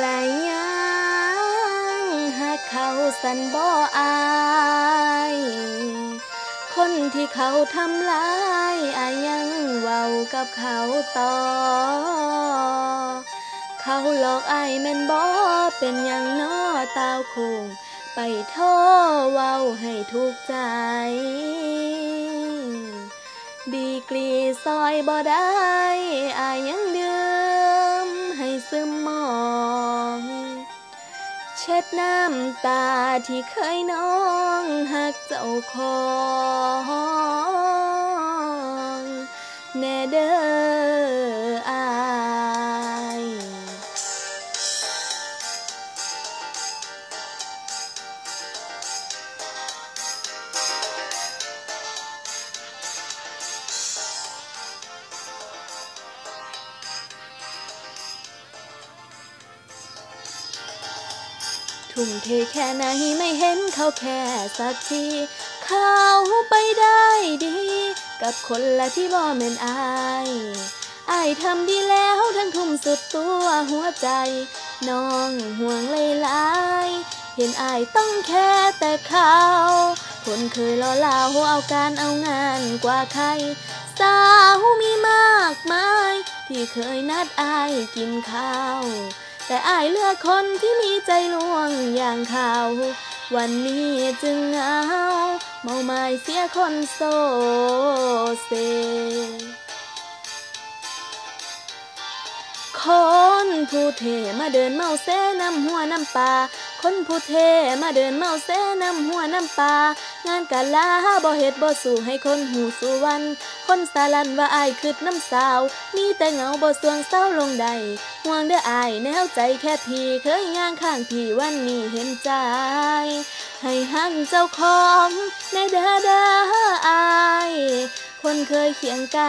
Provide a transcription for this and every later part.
และยังหักเขาสันบ่อาย คนที่เขาทำร้ายอายังเว้ากับเขาต่อ เขาหลอกอายแม่นบ่เป็นอย่างน้อตาวคง ไปโทษเว้าให้ทุกข์ใจ ดีกรีซอยบ่ได้อายังเดื่ม เช็ดน้ำตาที่เคยน้องหักเจ้าของ ทุ่มเทแค่ไหนไม่เห็นเขาแค่สักทีเขาไปได้ดี กับคนละที่บ่แม่นอายอายทำดีแล้วทั้งทุ่มสุดตัวหัวใจ น้องห่วงเลยลายเห็นอายต้องแค่แต่เขาคนเคยล่อลาวเอาการเอางานกว่าใคร สาวมีมากมาย ที่เคยนัดอายกินข้าว แต่อายเลือกคนที่มีใจลวงอย่างเขาวันนี้จึงเหงาเมาไม้เสียคนโซเซ คนผู้เทมาเดินเมาเสน้ำหัวน้ำปลา คนผู้เทมาเดินเมาเสน้ำหัวน้ำปลางานกะลาบ่เฮ็ดบ่สู่ให้คนหูสู่วัน คนสาลันว่าอายคืดน้ำสาว มีแต่เงาบ่สวงเศร้าลงใดห่วงเด้ออายแนวใจแค่พี่เคยย่างข้างพี่วันนี้เห็นใจ ให้หักเจ้าของในเด้อเด้ออาย คนเคยเคียงไกล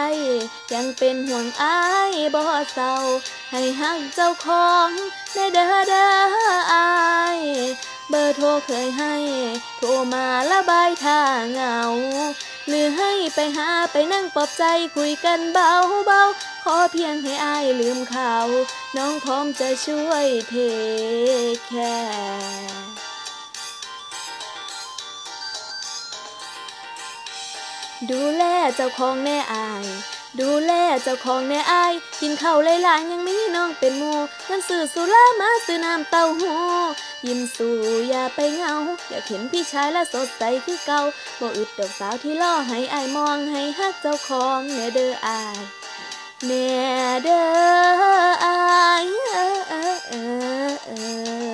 ยังเป็นห่วงอายบ่เศร้า ให้หักเจ้าของในเด้อเด้ออายเบอร์โทรเคยให้ โทรมาละบายทางเหงา หรือให้ไปหาไปนั่งปลอบใจคุยกันเบาเบาขอเพียงให้อายลืมเขา น้องพร้อมจะช่วยเทแค่ ดูแลเจ้าของแน่อาย ดูแลเจ้าของแน่อาย กินข้าวหลายๆยังมีน้องเป็นหมูเงินซื้อสุรามาซื้อน้ำเต้าหู้ยิ้มสู่อย่าไปเหงา อยากเห็นพี่ชายและสดใสคือเก่าบ่อึดดอกสาวที่ล่อให้อายมองให้ฮักเจ้าของแน่เด้ออายแน่เด้ออายเออเออเออเออ